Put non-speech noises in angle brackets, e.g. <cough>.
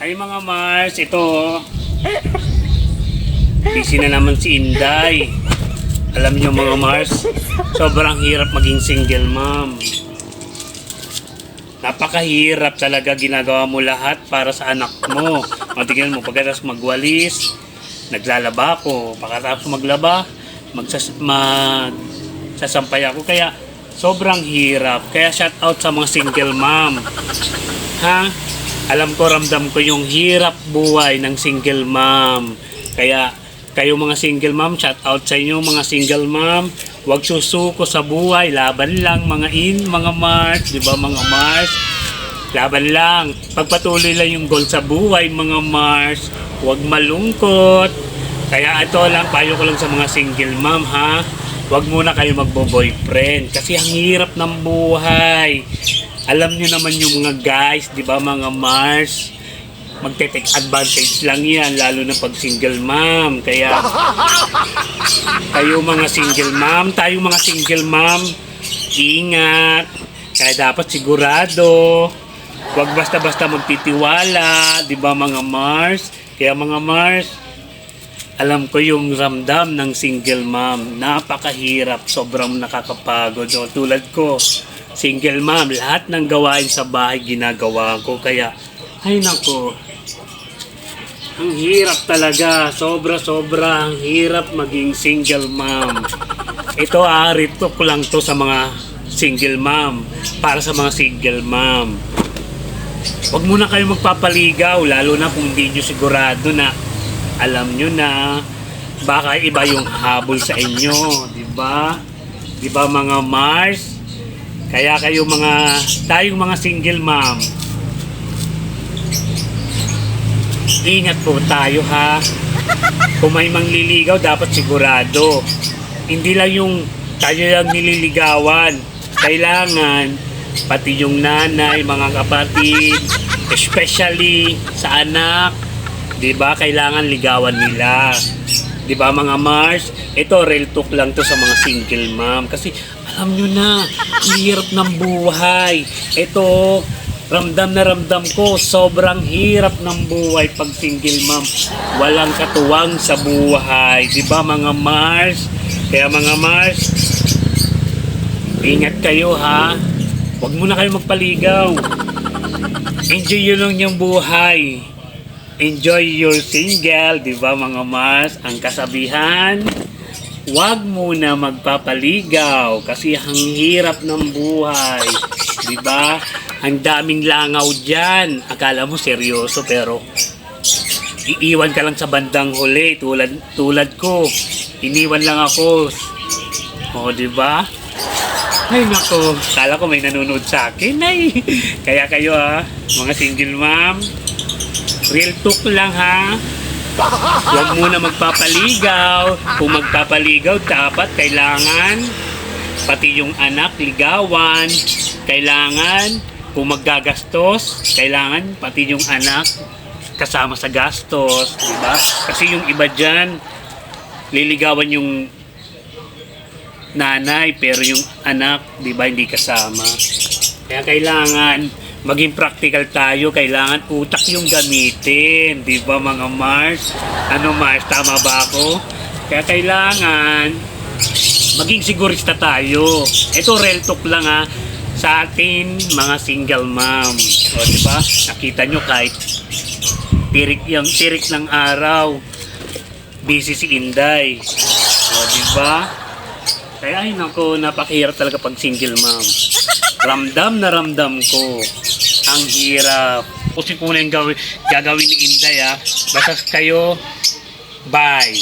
Hi mga Mars, ito. Busy na naman si Inday. Alam niyo mga Mars, sobrang hirap maging single mom. Napakahirap talaga ginagawa mo lahat para sa anak mo. Matignan mo, pagkatapos magwalis, naglalaba ako. Pagkatapos maglaba, magsas mag sasampay ako. Kaya sobrang hirap. Kaya shout out sa mga single mom. Ha? Alam ko, ramdam ko yung hirap buhay ng single mom. Kaya kayo mga single mom, shout out sa inyo mga single mom. Huwag susuko sa buhay, laban lang mga in, mga Mars, di ba mga Mars? Laban lang. Pagpatuloy lang yung goal sa buhay, mga Mars. Huwag malungkot. Kaya ito lang, payo ko lang sa mga single mom, ha? Huwag muna kayo magbo-boyfriend kasi ang hirap ng buhay. Alam niyo naman yung mga guys, di ba mga Mars? Magte-take advantage lang yan, lalo na pag single mom. Kaya, kayo mga single mom, tayo mga single mom, ingat. Kaya dapat sigurado, Huwag basta-basta magtitiwala, di ba mga Mars? Kaya mga Mars, alam ko yung ramdam ng single mom. Napakahirap, sobrang nakakapagod. O, tulad ko, single mom, lahat ng gawain sa bahay ginagawa ko. Kaya, ay nako, ang hirap talaga. Sobra-sobra ang hirap maging single mom. Ito rito ko lang to sa mga single mom. Para sa mga single mom. Huwag muna kayo magpapaligaw, lalo na kung hindi nyo sigurado na alam nyo na baka iba yung habol sa inyo, di ba? Di ba mga Mars? Kaya kayo mga, tayong mga single mom, ingat po tayo ha. Kung may mangliligaw, dapat sigurado. Hindi lang yung tayo lang nililigawan. Kailangan, pati yung nanay, mga kapatid, especially sa anak, di ba, kailangan ligawan nila. Di ba mga Mars? Ito, real talk lang to sa mga single mom. Kasi alam nyo na, hirap ng buhay. Ito, ramdam na ramdam ko, sobrang hirap ng buhay pag single mom. Walang katuwang sa buhay. Di ba mga Mars? Kaya mga Mars, ingat kayo ha. Huwag muna kayo magpaligaw. Enjoy yun lang yung buhay. Enjoy your single, di ba mga Mars? Ang kasabihan, huwag muna magpapaligaw kasi ang hirap ng buhay. Di ba? Ang daming langaw dyan. Akala mo seryoso pero iiwan ka lang sa bandang huli tulad tulad ko. Iniwan lang ako. O, di ba? Ay nako, kala ko may nanonood sa akin ay. <laughs> Kaya kayo ha, mga single mom, real talk lang ha. Huwag muna magpapaligaw. Kung magpapaligaw, dapat kailangan pati yung anak ligawan. Kailangan kung maggagastos, kailangan pati yung anak kasama sa gastos, di ba? Kasi yung iba diyan liligawan yung nanay pero yung anak, di ba, hindi kasama. Kaya kailangan maging practical tayo, kailangan utak yung gamitin, di ba mga Mars? Ano Mars, tama ba ako? Kaya kailangan maging sigurista tayo. Ito real talk lang ha sa atin mga single mom. O di ba? Nakita nyo kahit tirik yung tirik ng araw busy si Inday. O di ba? Kaya ay nako, napakahirap talaga pag single mom. Ramdam na ramdam ko. Ang hirap. Kasi kung ano yung gawin, gagawin ni Inday ha. Basta kayo, bye.